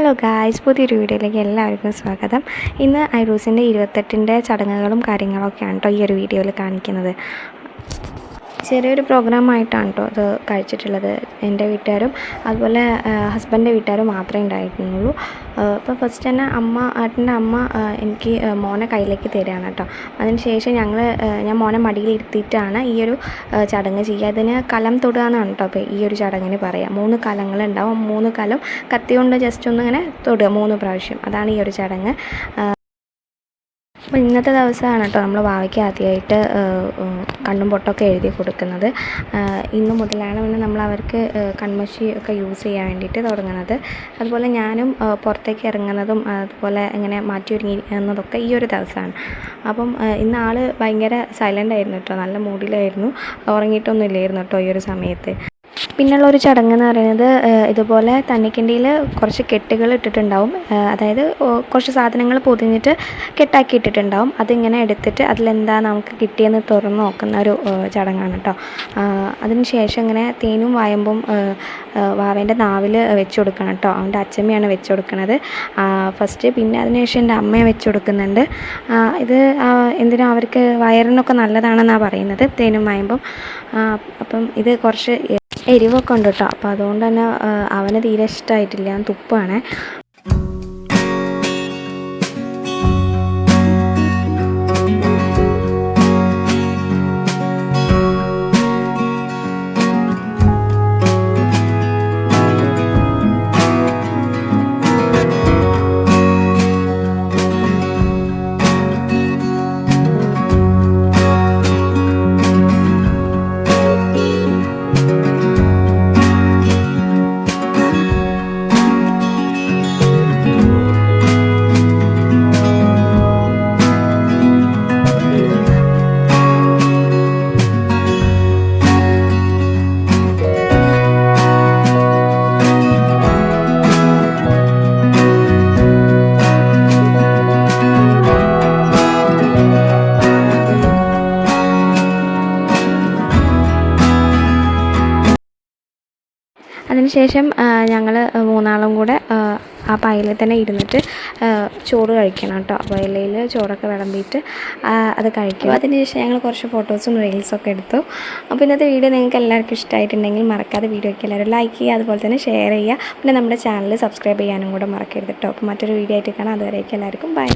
Hello guys പുതിയൊരു വീഡിയോയിലേക്ക് എല്ലാവർക്കും സ്വാഗതം. ഇന്ന് ഐറൂസിന്റെ ഇരുപത്തെട്ടിന്റെ ചടങ്ങുകളും കാര്യങ്ങളൊക്കെയാണ് കേട്ടോ ഈ ഒരു വീഡിയോയിൽ കാണിക്കുന്നത്. ചെറിയൊരു പ്രോഗ്രാമായിട്ടാണ് കേട്ടോ അത് കഴിച്ചിട്ടുള്ളത്. എന്റെ വീട്ടുകാരും അതുപോലെ ഹസ്ബൻഡിന്റെ വീട്ടുകാരും മാത്രമേ ഉണ്ടായിരുന്നുള്ളൂ അപ്പോൾ ഫസ്റ്റ് തന്നെ അമ്മ ഏട്ടന്റെ അമ്മ എനിക്ക് മോനെ കയ്യിലേക്ക് തരികയാണ് കേട്ടോ അതിന് ശേഷം ഞങ്ങൾ ഞാൻ മോനെ മടിയിലിരുത്തിയിട്ടാണ് ഈ ഒരു ചടങ്ങ് ചെയ്യുക. അതിന് കലം തൊടുക എന്നാണ് കേട്ടോ അപ്പോൾ ഈ ഒരു ചടങ്ങിന് പറയുക മൂന്ന് കലങ്ങളുണ്ടാവും. മൂന്ന് കലം കത്തി കൊണ്ട് ജസ്റ്റ് ഒന്ന് ഇങ്ങനെ തൊടുക മൂന്ന് പ്രാവശ്യം. അതാണ് ഈ ഒരു ചടങ്ങ്. അപ്പോൾ ഇന്നത്തെ ദിവസമാണ് കേട്ടോ നമ്മൾ വാവയ്ക്ക് ആദ്യമായിട്ട് കണ്ണും പൊട്ടൊക്കെ എഴുതി കൊടുക്കുന്നത്. ഇന്ന് മുതലാണ് പിന്നെ നമ്മൾ അവർക്ക് കൺമഷി ഒക്കെ യൂസ് ചെയ്യാൻ വേണ്ടിയിട്ട് തുടങ്ങുന്നത്. അതുപോലെ ഞാനും പുറത്തേക്ക് ഇറങ്ങുന്നതും അതുപോലെ ഇങ്ങനെ മാറ്റി ഒരുങ്ങിയിരിക്കുന്നതൊക്കെ ഈ ഒരു ദിവസമാണ്. അപ്പം ഇന്ന് ആൾ ഭയങ്കര സൈലന്റ് ആയിരുന്നു കേട്ടോ. നല്ല മൂഡിലായിരുന്നു ഉറങ്ങിയിട്ടൊന്നും ഇല്ലായിരുന്നു കേട്ടോ ഈ ഒരു സമയത്ത്. പിന്നുള്ള ഒരു ചടങ്ങ് എന്ന് പറയുന്നത് ഇതുപോലെ തന്നിക്കിണ്ടിയിൽ കുറച്ച് കെട്ടുകൾ ഇട്ടിട്ടുണ്ടാവും. അതായത് കുറച്ച് സാധനങ്ങൾ പൊതിഞ്ഞിട്ട് കെട്ടാക്കി ഇട്ടിട്ടുണ്ടാവും. അതിങ്ങനെ എടുത്തിട്ട് അതിലെന്താ നമുക്ക് കിട്ടിയെന്ന് തുറന്ന് നോക്കുന്ന ഒരു ചടങ്ങാണ് കേട്ടോ അതിന് ശേഷം ഇങ്ങനെ തേനും വായമ്പും വാവേന്റെ നാവിൽ വെച്ച് കൊടുക്കണം കേട്ടോ അവന്റെ അച്ഛമ്മയാണ് വെച്ച് കൊടുക്കുന്നത് ഫസ്റ്റ് പിന്നെ അതിന് ശേഷം എന്റെ അമ്മയെ വെച്ച് കൊടുക്കുന്നുണ്ട്. ഇത് എന്തിനും അവർക്ക് വയറിനൊക്കെ നല്ലതാണെന്നാണ് പറയുന്നത് തേനും വായമ്പും. അപ്പം ഇത് കുറച്ച് എരിവൊക്കെ ഉണ്ട് കേട്ടോ. അപ്പോൾ അതുകൊണ്ട് തന്നെ അവന് തീരെ ഇഷ്ടമായിട്ടില്ല തുപ്പാണ്. അതിനുശേഷം ഞങ്ങൾ മൂന്നാളും കൂടെ ആ, ആ തന്നെ ഇരുന്നിട്ട് ചോറ് കഴിക്കണം കേട്ടോ. അപ്പോൾ ചോറൊക്കെ വിളമ്പിയിട്ട് അത് കഴിക്കും. അതിനുശേഷം ഞങ്ങൾ കുറച്ച് ഫോട്ടോസും റീൽസൊക്കെ എടുത്തു. അപ്പോൾ ഇന്നത്തെ വീഡിയോ നിങ്ങൾക്ക് എല്ലാവർക്കും ഇഷ്ടമായിട്ടുണ്ടെങ്കിൽ മറക്കാതെ വീഡിയോയ്ക്ക് എല്ലാവരും ലൈക്ക് ചെയ്യുക അതുപോലെ തന്നെ ഷെയർ ചെയ്യുക. പിന്നെ നമ്മുടെ ചാനൽ സബ്സ്ക്രൈബ് ചെയ്യാനും കൂടെ മറക്കരുത് കേട്ടോ. അപ്പോൾ മറ്റൊരു വീഡിയോ ആയിട്ട് കാണാം. അതുവരേക്കും എല്ലാവർക്കും ബൈ